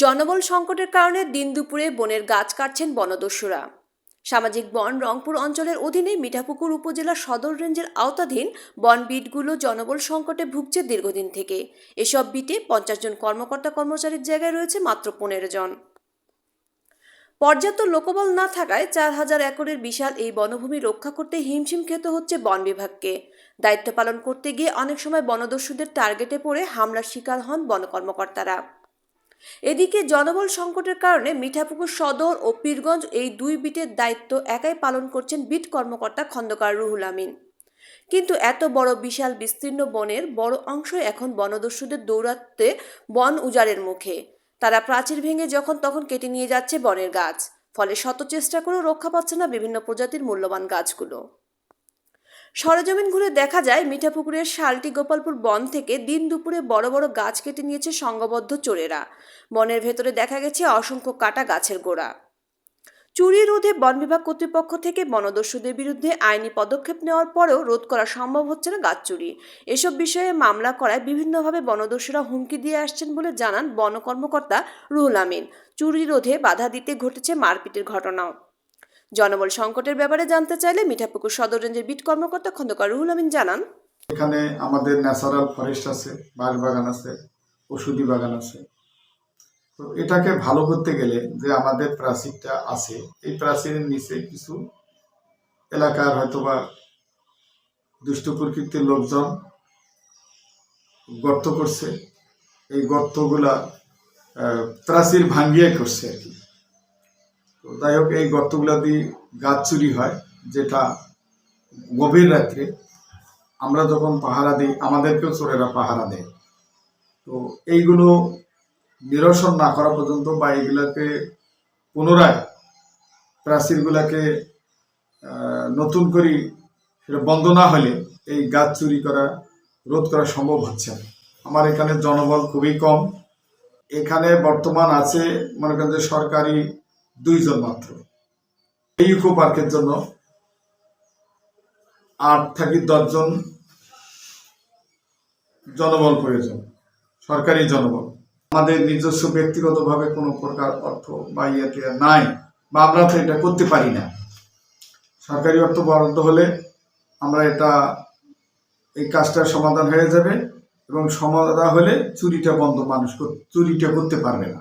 জনবল সংকটের কারণে দিন দুপুরে বনের গাছ কাটছেন বনদস্যুরা। সামাজিক বন রংপুর অঞ্চলের অধীনে মিঠাপুকুর উপজেলা সদর রেঞ্জের আওতাধীন বন বিটগুলো জনবল সংকটে ভুগছে দীর্ঘদিন থেকে। এসব বিটে পঞ্চাশ জন কর্মকর্তা কর্মচারীর জায়গায় রয়েছে মাত্র পনেরো জন। পর্যাপ্ত লোকবল না থাকায় চার হাজার একরের বিশাল এই বনভূমি রক্ষা করতে হিমশিম খেতে হচ্ছে বন বিভাগকে। দায়িত্ব পালন করতে গিয়ে অনেক সময় বনদস্যুদের টার্গেটে পড়ে হামলার শিকার হন বন কর্মকর্তারা। এদিকে জনবল সংকটের কারণে মিঠাপুকুর সদর ও পীরগঞ্জ এই দুই বিটের দায়িত্ব একাই পালন করছেন বিট কর্মকর্তা খন্দকার রুহুল আমিন। কিন্তু এত বড় বিশাল বিস্তীর্ণ বনের বড় অংশ এখন বনদস্যুদের দৌড়াতে বন উজাড়ের মুখে। তারা প্রাচীর ভেঙে যখন তখন কেটে নিয়ে যাচ্ছে বনের গাছ, ফলে শত চেষ্টা করেও রক্ষা পাচ্ছে না বিভিন্ন প্রজাতির মূল্যবান গাছগুলো। সরেজমিন ঘুরে দেখা যায় মিঠাপুকুরের শালটি গোপালপুর বন থেকে দিন দুপুরে বড় বড় গাছ কেটে নিয়েছে সংঘবদ্ধ চোরেরা। বনের ভেতরে দেখা গেছে অসংখ্য কাটা গাছের গোড়া। চুরি রোধে বন বিভাগ কর্তৃপক্ষ থেকে বনদস্যুদের বিরুদ্ধে আইনি পদক্ষেপ নেওয়ার পরেও রোধ করা সম্ভব হচ্ছে না গাছ চুরি। এসব বিষয়ে মামলা করায় বিভিন্নভাবে বনদস্যুরা হুমকি দিয়ে আসছেন বলে জানান বন কর্মকর্তা রুহুল আমিন। চুরি রোধে বাধা দিতে ঘটেছে মারপিটের ঘটনাও। জনবল সংকটের ব্যাপারে জানতে চাইলে মিঠাপুকুর সদর রেঞ্জের বিট কর্মকর্তা খন্দকার রুহুল আমিন জানান। এখানে আমাদের ন্যাচারাল ফরেস্ট আছে বাঁশ বাগান আছে, ওষুধি বাগান আছে। তো এটাকে ভালো করতে গেলে যে আমাদের প্রাচীরটা আছে, এই প্রাচীরের নিচে কিছু এলাকার হয়তোবা দুষ্ট প্রকৃতির লোকজন গর্ত করছে। এই গর্তগুলা প্রাচীর ভাঙ্গিয়ে করছে আর কি। তো যাই হোক, এই গর্তগুলা দিয়ে গাছ চুরি হয়, যেটা গভীর রাত্রে। আমরা যখন পাহারা দিই, আমাদেরকেও চোরেরা পাহারা দেয়। তো এইগুলো নিরসন না করা পর্যন্ত বা এইগুলাকে পুনরায় প্রাচীরগুলাকে নতুন করে সেটা বন্ধ না হলে এই গাছ চুরি করা, রোধ করা সম্ভব হচ্ছে না। আমার এখানে জনবল খুবই কম। এখানে বর্তমান আছে, মনে করেন যে সরকারি দুইজন মাত্র। এই ইকো পার্কের জন্য আট থাকি দশজন জনবল প্রয়োজন, সরকারি জনবল। আমাদের নিজস্ব ব্যক্তিগতভাবে কোনো প্রকার অর্থ বা ইয়েতে নাই বা আমরা তো এটা করতে পারি না। সরকারি অর্থ বরাদ্দ হলে আমরা এটা, এই কাজটার সমাধান হয়ে যাবে এবং সমাধান হলে চুরিটা বন্ধ, মানুষ চুরিটা করতে পারবে না।